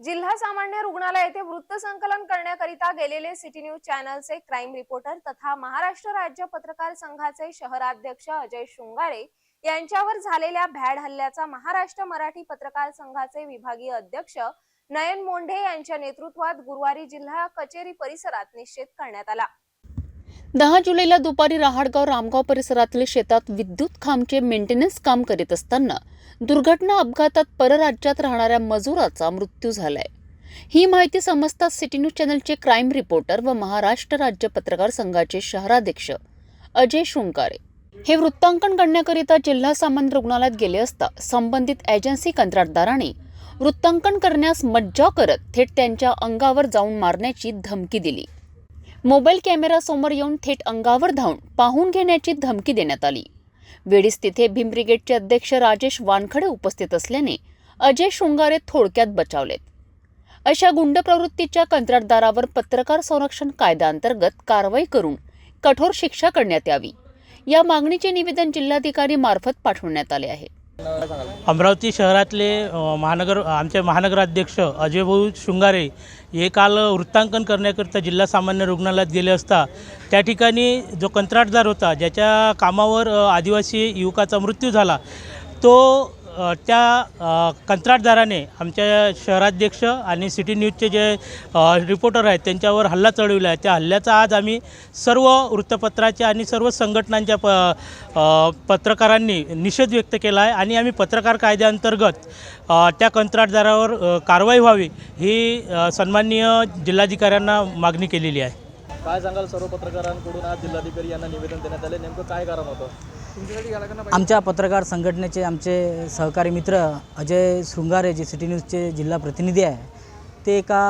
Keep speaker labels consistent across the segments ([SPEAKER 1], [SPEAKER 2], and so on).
[SPEAKER 1] जिल्हा सामान्य रुग्णालय येथे वृत्तसंकलन करण्याकरिता गेलेले सिटी न्यूज चॅनलचे क्राईम रिपोर्टर तथा महाराष्ट्र राज्य पत्रकार संघाचे शहराध्यक्ष अजय शृंगारे यांच्यावर झालेल्या भॅड हल्ल्याचा महाराष्ट्र मराठी पत्रकार संघाचे विभागीय अध्यक्ष नयन मोंढे यांच्या नेतृत्वात गुरुवारी जिल्हा कचेरी परिसरात निश्चित करण्यात आला.
[SPEAKER 2] दहा जुलैला दुपारी रहाडगाव रामगाव परिसरातील शेतात विद्युत खांबचे मेंटेनन्स काम करीत असताना दुर्घटना अपघातात परराज्यात राहणाऱ्या मजुराचा मृत्यू झालाय. ही माहिती समजताच सिटी न्यूज चॅनलचे क्राईम रिपोर्टर व महाराष्ट्र राज्य पत्रकार संघाचे शहराध्यक्ष अजय शृंगारे हे वृत्तांकन करण्याकरिता जिल्हा सामान्य रुग्णालयात गेले असता संबंधित एजन्सी कंत्राटदाराने वृत्तांकन करण्यास मज्जा करत थेट त्यांच्या अंगावर जाऊन मारण्याची धमकी दिली. मोबाईल कॅमेरासमोर येऊन थेट अंगावर धावून पाहून घेण्याची धमकी देण्यात आली. वेळीच तिथे भीम ब्रिगेडचे अध्यक्ष राजेश वानखडे उपस्थित असल्याने अजय शृंगारे थोडक्यात बचावलेत. अशा गुंड प्रवृत्तीच्या कंत्राटदारावर पत्रकार संरक्षण कायद्याअंतर्गत कारवाई करून कठोर शिक्षा करण्यात यावी. या मागणीचे निवेदन जिल्हाधिकारी मार्फत पाठवण्यात आले आहे.
[SPEAKER 3] अमरावती शहरातले महानगर आमचे महानगराध्यक्ष अजयभाऊ शृंगारे हे काल वृत्तांकन करण्याकरिता जिल्हा सामान्य रुग्णालयात गेले असता त्या ठिकाणी जो कंत्राटदार होता ज्याच्या कामावर आदिवासी युवकाचा मृत्यू झाला तो त्या कंत्राटदाराने आमच्या शहराध्यक्ष आणि सिटी न्यूजचे जे रिपोर्टर आहेत त्यांच्यावर हल्ला चढविला आहे. त्या हल्ल्याचा आज आम्ही सर्व वृत्तपत्राच्या आणि सर्व संघटनांच्या प पत्रकारांनी निषेध व्यक्त केला आहे आणि आम्ही पत्रकार कायद्याअंतर्गत त्या कंत्राटदारावर कारवाई व्हावी ही सन्माननीय जिल्हाधिकाऱ्यांना मागणी केलेली आहे.
[SPEAKER 4] काय सांगाल सर्व पत्रकारांकडून? आज जिल्हाधिकारी यांना निवेदन देण्यात आले. नेमकं काय कारण होतं?
[SPEAKER 5] आमच्या पत्रकार संघटनेचे आमचे सहकारी मित्र अजय शृंगारे जे सिटी न्यूजचे जिल्हा प्रतिनिधी आहे ते एका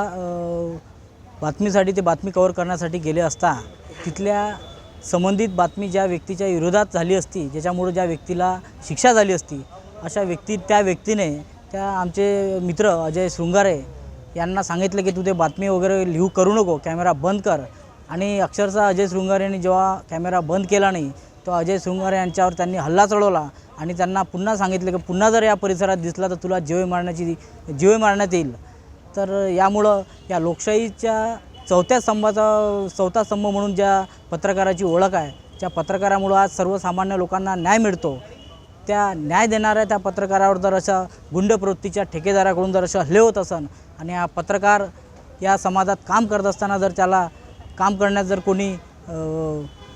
[SPEAKER 5] बातमीसाठी ते बातमी कव्हर करण्यासाठी गेले असता तिथल्या संबंधित बातमी ज्या व्यक्तीच्या विरोधात झाली असती ज्याच्यामुळे ज्या व्यक्तीला शिक्षा झाली असती अशा व्यक्ती त्या व्यक्तीने त्या आमचे मित्र अजय शृंगारे यांना सांगितलं की तू ते बातमी वगैरे लिहू करू नको कॅमेरा बंद कर. आणि अक्षरशः अजय शृंगारेने जेव्हा कॅमेरा बंद केला नाही तो अजय शृंगारे यांच्यावर त्यांनी हल्ला चढवला आणि त्यांना पुन्हा सांगितलं की पुन्हा जर या परिसरात दिसला तर तुला जीवे मारण्याची जीवे मारण्यात येईल. तर यामुळं या लोकशाहीच्या चौथ्या स्तंभाचा चौथा स्तंभ म्हणून ज्या पत्रकाराची ओळख आहे त्या पत्रकारामुळं आज सर्वसामान्य लोकांना न्याय मिळतो. त्या न्याय देणाऱ्या त्या पत्रकारावर जर अशा गुंड प्रवृत्तीच्या ठेकेदाराकडून जर असे हल्ले होत असन आणि हा पत्रकार या समाजात काम करत असताना जर त्याला काम करण्यात जर कोणी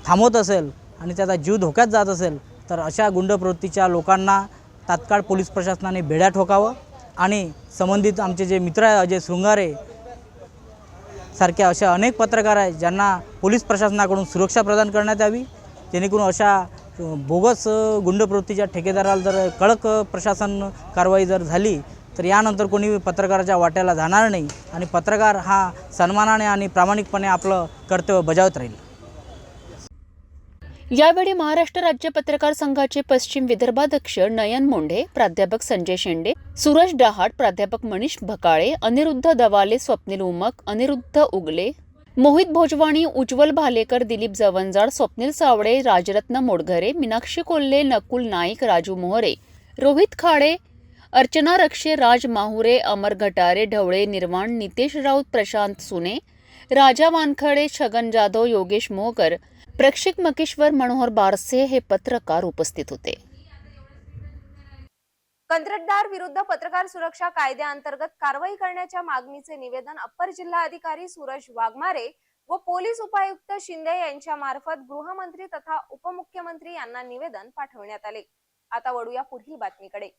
[SPEAKER 5] थांबवत असेल आणि त्याचा जीव धोक्यात जात असेल तर अशा गुंड प्रवृत्तीच्या लोकांना तात्काळ पोलीस प्रशासनाने बेड्या ठोकावं आणि संबंधित आमचे जे मित्र आहे अजय शृंगारे सारख्या अशा अनेक पत्रकार आहेत ज्यांना पोलीस प्रशासनाकडून सुरक्षा प्रदान करण्यात यावी. जेणेकरून अशा बोगस अ, गुंड प्रवृत्तीच्या ठेकेदाराला जर कडक प्रशासन कारवाई जर झाली तर यानंतर कोणी पत्रकाराच्या वाट्याला जाणार नाही. आणि पत्रकार हा सन्मानाने आणि प्रामाणिकपणे आपलं कर्तव्य बजावत राहील.
[SPEAKER 2] यावेळी महाराष्ट्र राज्य पत्रकार संघाचे पश्चिम विदर्भाध्यक्ष नयन मोंढे प्राध्यापक संजय शेंडे सुरज डहाट प्राध्यापक मनीष भकाळे अनिरुद्ध दवाले स्वप्नील उमक अनिरुद्ध उगले मोहित भोजवाणी उज्ज्वल भालेकर दिलीप जवंजाळ स्वप्नील सावळे राजरत्न मोडघरे मीनाक्षी कोल्हे नकुल नाईक राजू मोहरे रोहित खाडे अर्चना रक्षे राज माहुरे अमर घटारे ढवळे निर्वाण नितेश राऊत प्रशांत सुने राजा वानखडे छगन जाधव योगेश मोहकर प्रेक्षक मकेश्वर मनोहर बारसे हे पत्रकार उपस्थित होते.
[SPEAKER 1] कंत्राटदार विरुद्ध पत्रकार सुरक्षा कायद्याअंतर्गत कारवाई करण्याच्या मागणीचे निवेदन अप्पर जिल्हाधिकारी सूरज वाघमारे व पोलीस उपायुक्त शिंदे यांच्या मार्फत गृहमंत्री तथा उपमुख्यमंत्री यांना निवेदन पाठवण्यात आले. आता वळूया पुढील बातमीकडे.